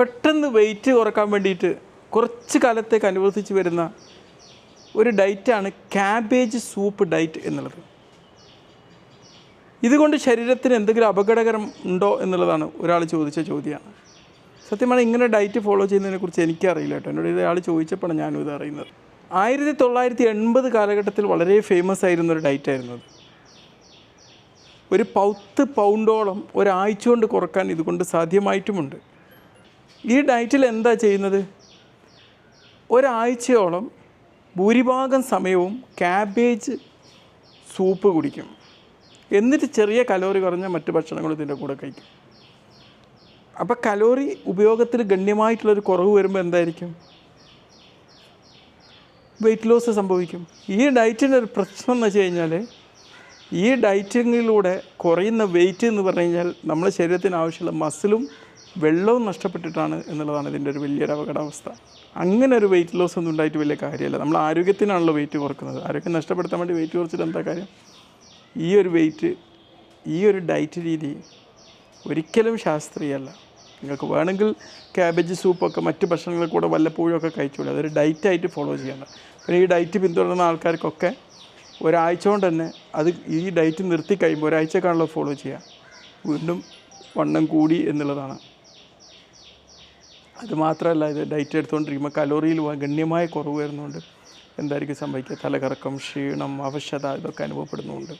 പെട്ടെന്ന് വെയിറ്റ് കുറയ്ക്കാൻ വേണ്ടിയിട്ട് കുറച്ച് കാലത്തേക്ക് അനുവർത്തിച്ച് വരുന്ന ഒരു ഡയറ്റാണ് ക്യാബേജ് സൂപ്പ് ഡയറ്റ് എന്നുള്ളത്. ഇതുകൊണ്ട് ശരീരത്തിന് എന്തെങ്കിലും അപകടകരം ഉണ്ടോ എന്നുള്ളതാണ് ഒരാൾ ചോദിച്ച ചോദ്യമാണ്. സത്യമാണ് ഇങ്ങനെ ഡയറ്റ് ഫോളോ ചെയ്യുന്നതിനെക്കുറിച്ച് എനിക്കറിയില്ല കേട്ടോ. എന്നോട് ഇയാൾ ചോദിച്ചപ്പോഴാണ് ഞാനും ഇത് അറിയുന്നത്. ആയിരത്തി തൊള്ളായിരത്തി എൺപത് കാലഘട്ടത്തിൽ വളരെ ഫേമസ് ആയിരുന്ന ഒരു ഡയറ്റ് ആയിരുന്നു അത്. ഒരു പൗത്ത് പൗണ്ടോളം ഒരാഴ്ച കൊണ്ട് കുറയ്ക്കാൻ ഇതുകൊണ്ട് സാധ്യമായിട്ടുമുണ്ട്. ഈ ഡയറ്റിൽ എന്താ ചെയ്യുന്നത്? ഒരാഴ്ചയോളം ഭൂരിഭാഗം സമയവും ക്യാബേജ് സൂപ്പ് കുടിക്കും. എന്നിട്ട് ചെറിയ കലോറി കുറഞ്ഞ മറ്റ് ഭക്ഷണങ്ങൾ ഇതിന്റെ കൂടെ കഴിക്കും. അപ്പോൾ കലോറി ഉപയോഗത്തിൽ ഗണ്യമായിട്ടുള്ളൊരു കുറവ് വരുമ്പോൾ എന്തായിരിക്കും? വെയിറ്റ് ലോസ് സംഭവിക്കും. ഈ ഡയറ്റിന്റെ ഒരു പ്രശ്നം എന്ന് വെച്ച് കഴിഞ്ഞാൽ ഈ ഡയറ്റിങ്ങിലൂടെ കുറയുന്ന വെയിറ്റ് എന്ന് പറഞ്ഞു കഴിഞ്ഞാൽ നമ്മുടെ ശരീരത്തിന് ആവശ്യമുള്ള മസിലും വെള്ളവും നഷ്ടപ്പെട്ടിട്ടാണ് എന്നുള്ളതാണ് ഇതിന്റെ ഒരു വലിയൊരു അപകടാവസ്ഥ. അങ്ങനെ ഒരു വെയിറ്റ് ലോസ് ഒന്നും ഉണ്ടായിട്ട് വലിയ കാര്യമല്ല. നമ്മൾ ആരോഗ്യത്തിനാണല്ലോ വെയിറ്റ് കുറക്കുന്നത്. ആരോഗ്യം നഷ്ടപ്പെടുത്താൻ വേണ്ടി വെയിറ്റ് കുറച്ചിട്ട് എന്താ കാര്യം? ഈ ഒരു വെയിറ്റ് ഈ ഒരു ഡയറ്റ് രീതി ഒരിക്കലും ശാസ്ത്രീയമല്ല നിങ്ങൾക്ക് വേണമെങ്കിൽ ക്യാബേജ് സൂപ്പൊക്കെ മറ്റ് ഭക്ഷണങ്ങൾ കൂടെ വല്ലപ്പോഴും ഒക്കെ കഴിച്ചോളൂ അതൊരു ഡയറ്റായിട്ട് ഫോളോ ചെയ്യേണ്ട. പിന്നെ ഈ ഡയറ്റ് പിന്തുടരുന്ന ആൾക്കാർക്കൊക്കെ ഒരാഴ്ച കൊണ്ട് തന്നെ അത് ഈ ഡയറ്റ് നിർത്തി കഴിയുമ്പോൾ ഒരാഴ്ചക്കാണല്ലോ ഫോളോ ചെയ്യുക. വീണ്ടും വണ്ണം കൂടി എന്നുള്ളതാണ്. അത് മാത്രമല്ല ഇത് ഡയറ്റ് എടുത്തുകൊണ്ടിരിക്കുമ്പോൾ കലോറിയിൽ ഗണ്യമായ കുറവ് വരുന്നുണ്ട്. എന്തായിരിക്കും സംഭവിക്കുക? തലകറക്കം ക്ഷീണം അവശത ഇതൊക്കെ അനുഭവപ്പെടുന്നുണ്ട്.